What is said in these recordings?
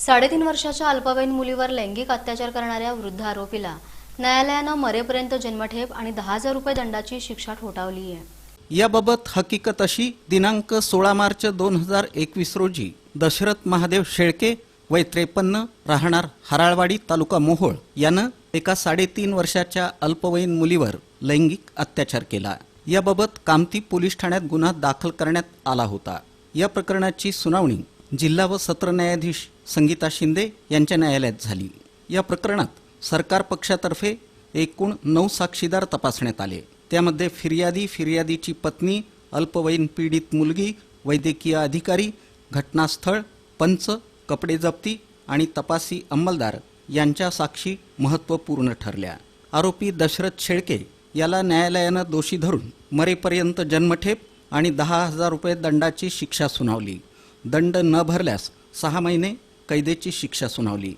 साडेतीन वर्षाच्या अल्पवयीन मुलीवर लैंगिक अत्याचार करणाऱ्या वृद्ध आरोपीला न्यायालयानं मरेपर्यंत जन्मठेप आणि दहा हजार रुपये दंडाची शिक्षा ठोठावली आहे. याबाबत हकीकत अशी दिनांक सोळा मार्च दोन हजार एकवीस रोजी दशरथ महादेव शेळके वय त्रेपन्न राहणार हराळवाडी तालुका मोहोळ यानं एका साडेतीन वर्षाच्या अल्पवयीन मुलीवर लैंगिक अत्याचार केला. याबाबत कामती पोलीस ठाण्यात गुन्हा दाखल करण्यात आला होता. या प्रकरणाची सुनावणी जिल्हा व सत्र न्यायाधीश संगीता शिंदे यांच्या न्यायालयात झाली. या प्रकरणात सरकार पक्षातर्फे एकूण नऊ साक्षीदार तपासण्यात आले. त्यामध्ये फिर्यादी फिर्यादीची पत्नी अल्पवयीन पीडित मुलगी वैद्यकीय अधिकारी घटनास्थळ पंच कपडे जप्ती आणि तपासी अंमलदार यांच्या साक्षी महत्त्वपूर्ण ठरल्या. आरोपी दशरथ शेळके याला न्यायालयानं दोषी धरून मरेपर्यंत जन्मठेप आणि दहा हजार रुपये दंडाची शिक्षा सुनावली. दंड न भरल्यास सहा महिने कैदेची शिक्षा सुनावली.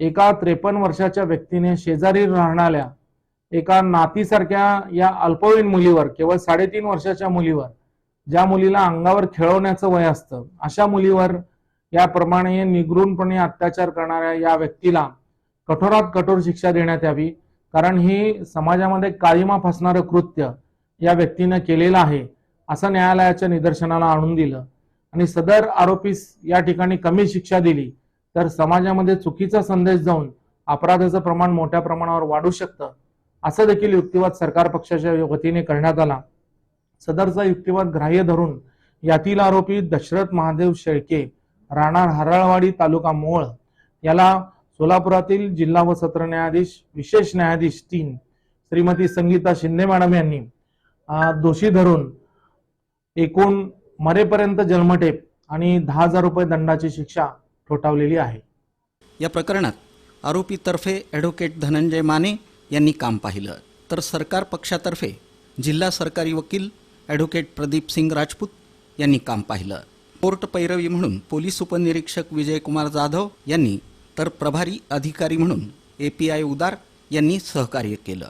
एका त्रेपन्न वर्षाच्या व्यक्तीने शेजारी राहणाऱ्या एका नातीसारख्या या अल्पवयीन मुलीवर केवळ साडेतीन वर्षाच्या मुलीवर ज्या मुलीला अंगावर खेळवण्याचं वय असतं अशा मुलीवर याप्रमाणे निगृणपणे अत्याचार करणाऱ्या या व्यक्तीला कठोरात कठोर शिक्षा देण्यात यावी कारण ही समाजामध्ये काळीमा फसणारं कृत्य या व्यक्तीनं केलेलं आहे असं न्यायालयाच्या निदर्शनाला आणून दिलं. आणि सदर आरोपीस या ठिकाणी कमी शिक्षा दिली तर समाजामध्ये चुकीचा संदेश जाऊन अपराधाचं प्रमाण मोठ्या प्रमाणावर वाढू शकतं असं देखील युक्तिवाद सरकार पक्षाच्या वतीने करण्यात आला. सदरचा युक्तिवाद ग्राह्य धरून यातील आरोपी दशरथ महादेव शेळके राहणार हरळवाडी तालुका मोळ याला सोलापुरातील जिल्हा व सत्र न्यायाधीश विशेष न्यायाधीश तीन श्रीमती संगीता शिंदे मॅडम यांनी दोषी धरून एकूण मरेपर्यंत जन्मठेप आणि दहा हजार रुपये दंडाची शिक्षा ठोठावलेली आहे. या प्रकरणात आरोपीतर्फे ॲडव्होकेट धनंजय माने यांनी काम पाहिलं. तर सरकार पक्षातर्फे जिल्हा सरकारी वकील ॲडव्होकेट प्रदीप सिंग राजपूत यांनी काम पाहिलं. कोर्ट पैरवी म्हणून पोलीस उपनिरीक्षक विजयकुमार जाधव यांनी तर प्रभारी अधिकारी म्हणून ए पी आय उदार यांनी सहकार्य केलं.